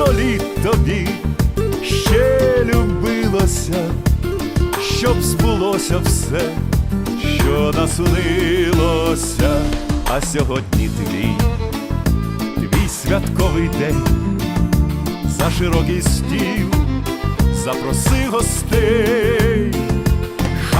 щоб століт тобі ще любилося, щоб збулося все, що наснилося, а сьогодні твій, твій святковий день. За широкий стіл, запроси гостей,